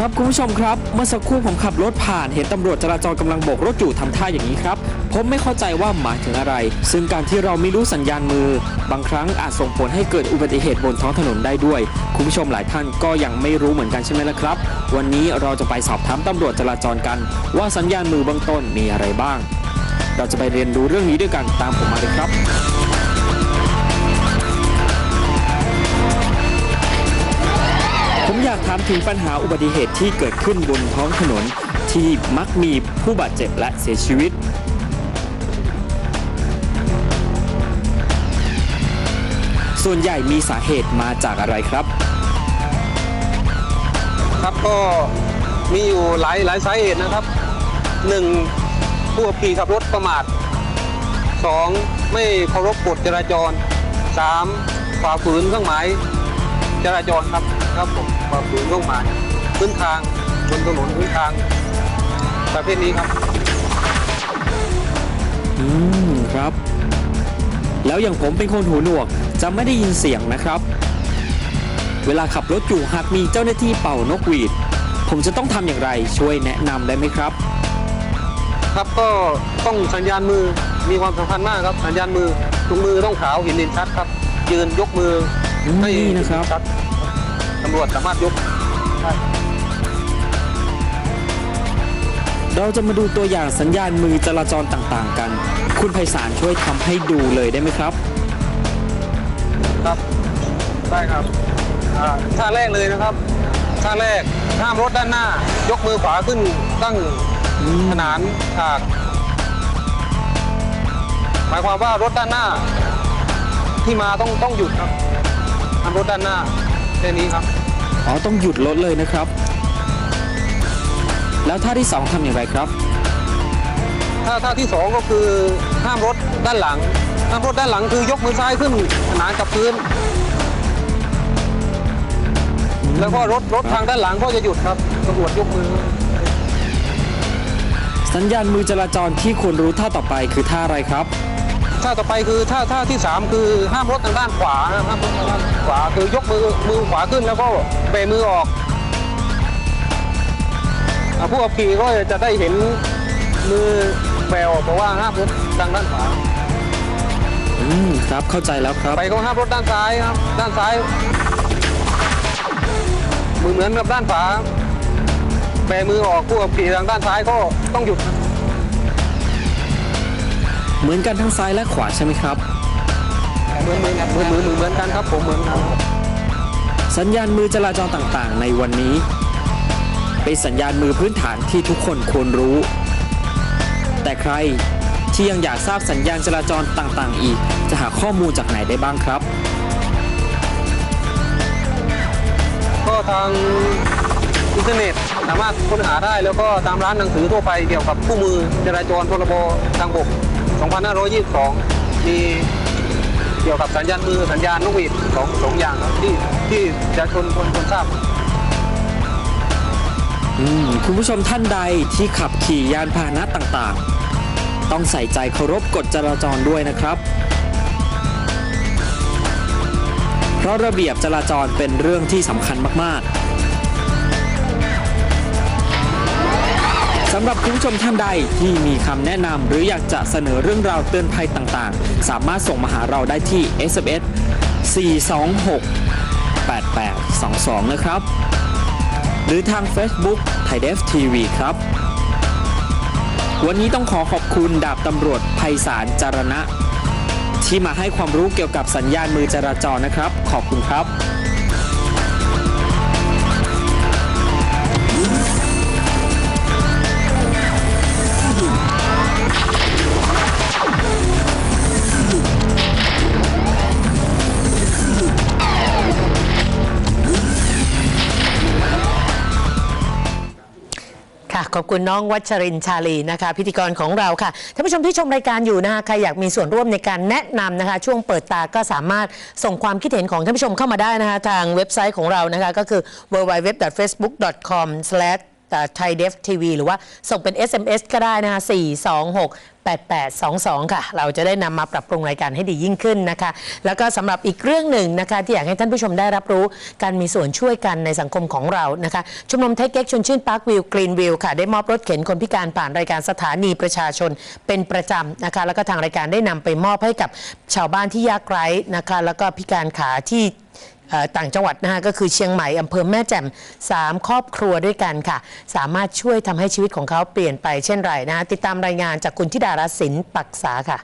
ครับคุณผู้ชมครับ เมื่อสักครู่ผมขับรถผ่านเห็นตำรวจจราจรกำลังโบกรถอยู่ทำท่าอย่างนี้ครับ ผมไม่เข้าใจว่าหมายถึงอะไร ซึ่งการที่เราไม่รู้สัญญาณมือ บางครั้งอาจส่งผลให้เกิดอุบัติเหตุบนท้องถนนได้ด้วย คุณผู้ชมหลายท่านก็ยังไม่รู้เหมือนกันใช่ไหมล่ะครับ วันนี้เราจะไปสอบถามตำรวจจราจรกัน ว่าสัญญาณมือเบื้องต้นมีอะไรบ้าง เราจะไปเรียนรู้เรื่องนี้ด้วยกันตามผมมาเลยครับ ผมอยากถามถึงปัญหาอุบัติเหตุที่เกิดขึ้นบนท้องถนนที่มักมีผู้บาดเจ็บและเสียชีวิต ส่วนใหญ่มีสาเหตุมาจากอะไรครับ ครับก็มีอยู่หลายหลายสาเหตุนะครับหนึ่งผู้ขับขี่ขับรถประมาทสองไม่เคารพกฎจราจรสามฝ่าฝืนเครื่องหมาย จราจรครับครับผมฝ่าฝืนเครื่องหมายพื้นทางบนถนนพื้นทางประเภทนี้ครับ อืมครับ แล้วอย่างผมเป็นคนหูหนวกจะไม่ได้ยินเสียงนะครับ เวลาขับรถอยู่หากมีเจ้าหน้าที่เป่านกหวีด ผมจะต้องทำอย่างไรช่วยแนะนำได้ไหมครับ ครับก็ต้องสัญญาณมือมีความสำคัญมากครับ สัญญาณมือทุกมือต้องขาวเห็นเด่นชัดครับ ยืนยกมืออืมให้ นี่นะครับชัดตำรวจสามารถยกได้เราจะมาดูตัวอย่างสัญญาณมือจราจรต่างๆ กัน คุณไพศาลช่วยทำให้ดูเลยได้ไหมครับ ครับ ได้ครับอ่าท่าแรกเลยนะครับ ท่าแรกห้ามรถด้านหน้า ยกมือขวาขึ้นตั้งอืมขนานฉากหมายความว่ารถด้านหน้า ที่มาต้องต้องหยุดครับ ห้ามรถด้านหน้าแค่นี้ครับ อ๋อต้องหยุดรถเลยนะครับ แล้วท่าที่สองทำอย่างไรครับ ถ้าท่าที่สองก็คือห้ามรถด้านหลัง ห้ามรถด้านหลังคือยกมือซ้ายขึ้นขนานกับพื้น แล้วก็รถรถทางด้านหลังก็จะหยุดครับตำรวจยกมือ สัญญาณมือจราจรที่ควรรู้ท่าต่อไปคือท่าอะไรครับ ท่าต่อไปคือท่าท่าที่สามคือห้ามรถทางด้านขวานะห้ามรถทางด้านขวาคือยกมือมือขวาขึ้นแล้วก็เบะมือออกอ่าผู้ขับขี่ก็จะได้เห็นมือแบวเพราะว่าห้ามรถทางด้านขวาอืมครับเข้าใจแล้วครับ ไปก็ห้ามรถด้านซ้ายครับ ด้านซ้ายมือเหมือนกับด้านขวาแบมือออกผู้ขับขี่ทางด้านซ้ายก็ต้องหยุดครับ เหมือนกันทั้งซ้ายและขวาใช่ไหมครับ เหมือนเหมือนเหมือนเหมือนเหมือนกันครับผมเหมือนกันสัญญาณมือจราจรต่างๆ ในวันนี้ เป็นสัญญาณมือพื้นฐานที่ทุกคนควรรู้ แต่ใครที่ยังอยากทราบสัญญาณจราจรต่างๆ อีก จะหาข้อมูลจากไหนได้บ้างครับก็ทางอินเทอร์เน็ตสามารถค้นหาได้แล้วก็ตามร้านหนังสือทั่วไปเกี่ยวกับคู่มือจราจรพรบทางบก 2522 มีเกี่ยวกับสัญญาณมือสัญญาณนกหวีดสองสองอย่างครับที่ที่ประชนควรควรทราบอืมคุณผู้ชมท่านใดที่ขับขี่ยานพาหนะต่างๆ ต้องใส่ใจเคารพกฎจราจรด้วยนะครับ เพราะระเบียบจราจรเป็นเรื่องที่สำคัญมากๆำหรับคุณผู้ชมท่านใดที่มีคำแนะนำหรืออยากจะเสนอเรื่องราวเตือนภัยต่างๆ สามารถส่งมาหาเราได้ที่ SMS 426 8822 นะครับ หรือทาง Facebook ไทยเดฟทีวีครับ วันนี้ต้องขอขอบคุณดาบตำรวจไพศาลจารณะ ที่มาให้ความรู้เกี่ยวกับสัญญาณมือจราจรนะครับ ขอบคุณครับ ขอบคุณน้องวัชรินชาลีนะคะ พิธีกรของเราค่ะท่านผู้ชมที่ชมรายการอยู่นะคะใครอยากมีส่วนร่วมในการแนะนำนะคะ ช่วงเปิดตาก็สามารถส่งความคิดเห็นของท่านผู้ชมเข้ามาได้นะคะ ทางเว็บไซต์ของเรานะคะ ก็คือ www.facebook.com ไทยเดฟทีวีหรือว่าส่งเป็น SMS ก็ได้นะคะ426 8822 ค่ะ เราจะได้นำมาปรับปรุงรายการให้ดียิ่งขึ้นนะคะ แล้วก็สำหรับอีกเรื่องหนึ่งนะคะ ที่อยากให้ท่านผู้ชมได้รับรู้ การมีส่วนช่วยกันในสังคมของเรานะคะชมรมเทคเก็กชนชื่นพาร์ควิวกรีนวิวค่ะ ได้มอบรถเข็นคนพิการผ่านรายการสถานีประชาชนเป็นประจำนะคะ แล้วก็ทางรายการได้นำไปมอบให้กับชาวบ้านที่ยากไร้นะคะ แล้วก็พิการขาที่ ต่างจังหวัดนะคะก็คือเชียงใหม่อำเภอแม่แจ่ม 3 ครอบครัวด้วยกันค่ะ สามารถช่วยทำให้ชีวิตของเขาเปลี่ยนไปเช่นไรนะคะติดตามรายงานจากคุณธิดารัตน์สินปักษาค่ะ